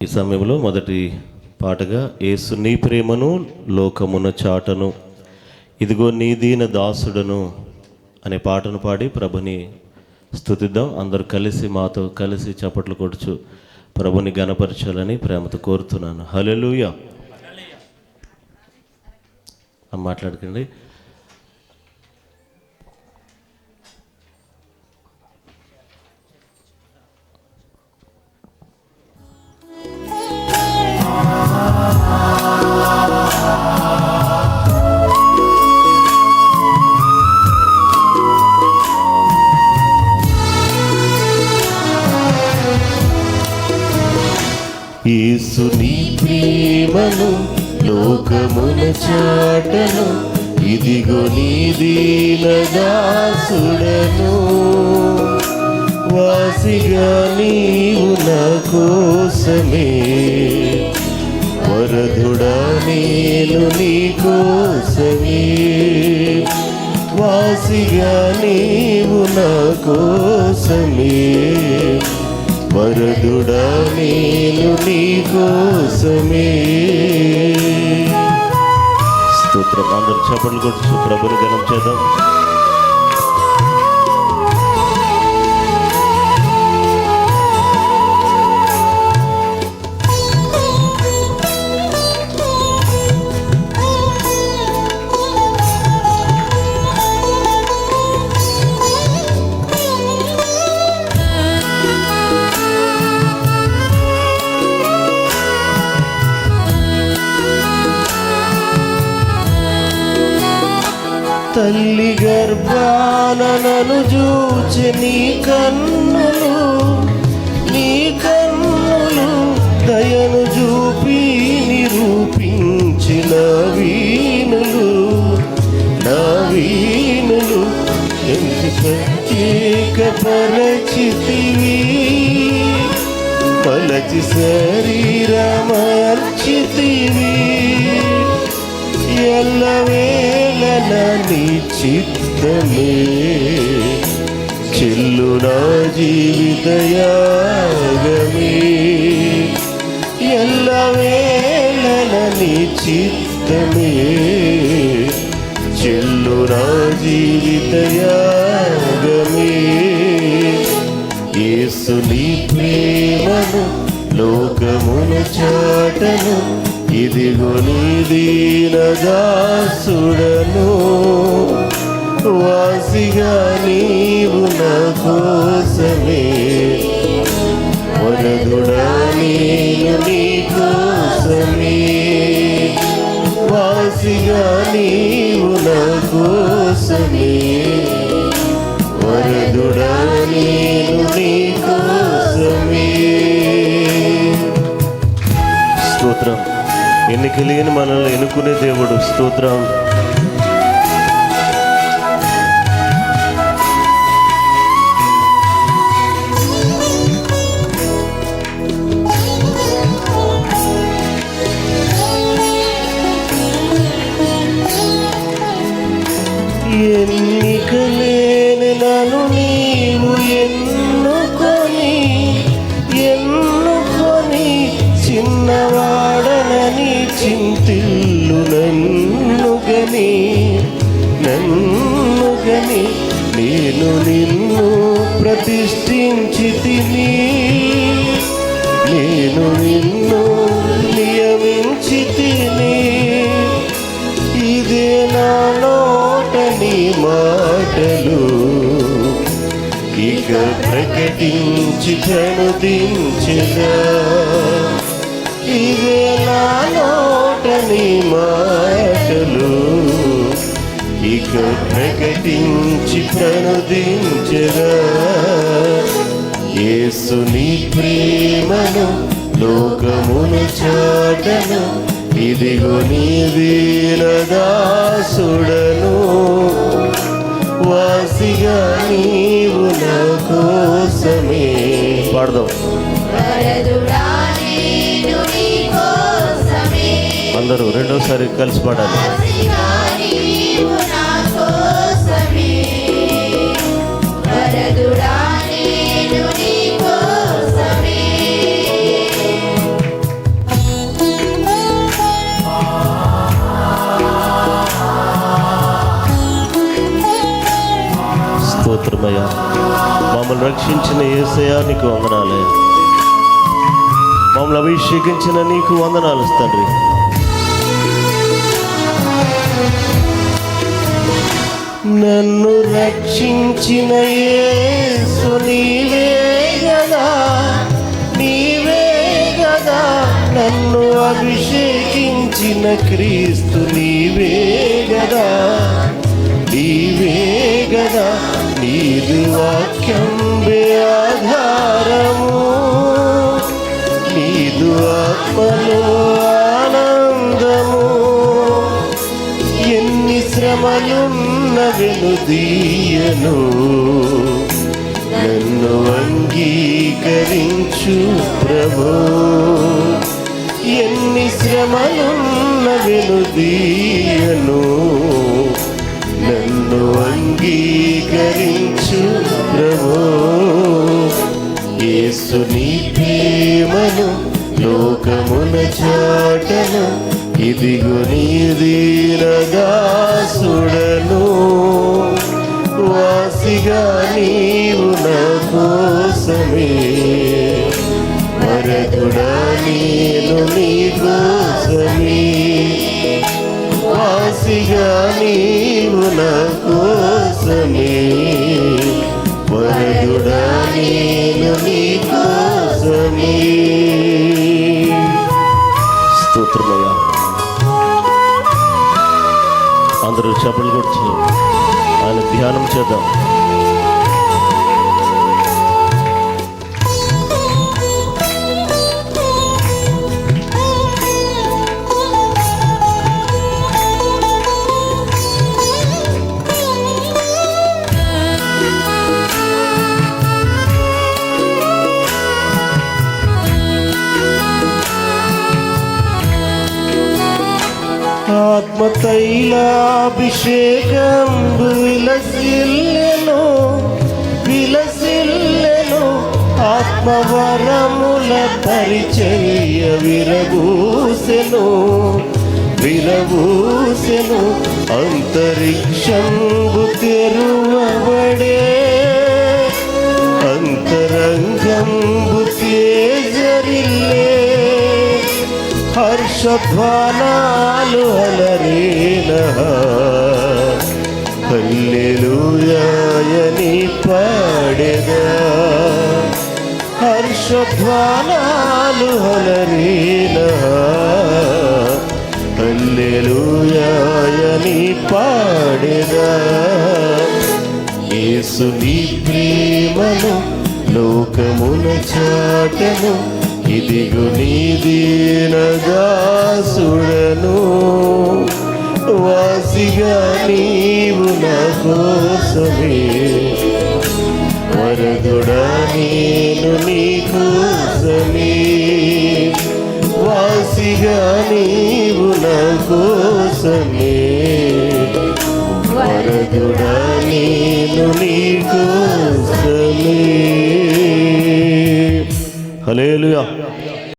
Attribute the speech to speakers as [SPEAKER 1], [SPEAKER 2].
[SPEAKER 1] ఈ సమయంలో మొదటి పాటగా ఏసు నీ ప్రేమను లోకమున చాటను ఇదిగో నీ దీన దాసుడను అనే పాటను పాడి ప్రభుని స్థుతిద్దాం అందరూ కలిసి మాతో కలిసి చప్పట్లు కొడుచు ప్రభుని గణపరచాలని ప్రేమతో కోరుతున్నాను. హలెలుయా ఆ, మాట్లాడకండి. యేసు నీ ప్రేమను లోకమున చాటను ఇదిగో నీ దీనదాసుడను. వాసిగా నీవు నా కోసమే వరదుడా నేను నీ కోసమే. వాసిగా నీవు నా కోసమే వరదుడా నేను నీ కోసమే స్తోత్రం అందరు చప్పట్లు కొట్టు ప్రభుని గణం చేద్దాం. తల్లి గర్భాన నన్ను చూచి నీ కన్నులు నీ కన్నులు దయను చూపి నిరూపించిన వీణులు. నా వీణులు ఎంత ప్రత్యేక పరచితివి పలచి శరీరమర్చితివి ఎల్లవే చిత్తమే చెల్లు నా జీవితయాగమే. ఎల్లవేళన నీ చిత్తమే చెల్లు నా జీవితయాగమే. యేసు నీ ప్రేమను లోకమును చాటను ఇదిగో నీ దీనదాసుడను వాసిగా నీవు నా కోసమే. వరదుడా నేను నీ కోసమే. వాసిగా నీవు నా కోసమే. వరదుడా నేను నీ కోసమే. స్తోత్రం. ఎన్ని కలిగిన మనల్ని ఎన్నుకునే దేవుడు. స్తోత్రం. నేను నిన్ను ప్రతిష్ఠించి తిని నేను నిన్ను నియమించి తిని ఇదే నా నోటని మాటలు. ఇక ప్రకటించి ప్రణుదించగా ఇదే నా నోటని మాటలు. ఇక ప్రకటించి ప్రణుదించగా యేసుని ప్రేమను లోకమును చాటను ఇదిగో నీ వీరదాసుడను. వాసిగా నీవు నా కోసమే. పాడదాం. అందరూ రెండోసారి కలిసి పడాలి.
[SPEAKER 2] మమ్మల్ని
[SPEAKER 1] రక్షించిన ఏసయా నీకు వందనాలయ్యా. మమ్మల్ని అభిషేకించిన నీకు వందనాలు తండ్రి. నన్ను రక్షించిన యేసు నీవే గదా నీవే గదా. నన్ను అభిషేకించిన క్రీస్తు నీవే గదా నీవే గదా. నీది వాక్యం వే ఆధారము. వెనుదీయను నన్ను అంగీకరించు ప్రభో. ఎన్ని శ్రమలున్న వెనుదీయను నన్ను అంగీకరించు ప్రభో. యేసు నీ ప్రేమను లోకమున చాటను ఇదిగో నీ దీనదాసుడను వాసిగా నీవు నా కోసమే. మరదుడా నేను నీ కోసమే. వాసిగా నీవు నా కోసమే. వరదుడా నేను అందరూ చెప్పలు కొడుచు ఆయన ధ్యానం చేద్దాం. ఆత్మ తైలాభిషేకం విలసిల్లెను విలసిల్లెను ఆత్మవరముల పరిచయ విరబూసెను విరబూసెను అంతరిక్షంబు హర్షధ్వానాలు అలరేన హల్లెలూయాయని పాడెదా. హర్షధ్వానాలు అలరేన హల్లెలూయాయని పాడెదా. యేసు నీ ప్రేమను లోకమున చాటను ఇదిగు నీ దీనదాసుడను వాసిగా నీవు నా కోసమే. వరదుడా నేను నీ కోసమే. వాసిగా నీవు నా కోసమే. వరదుడా నేను నీ కోసమే. ഹലേലുയാ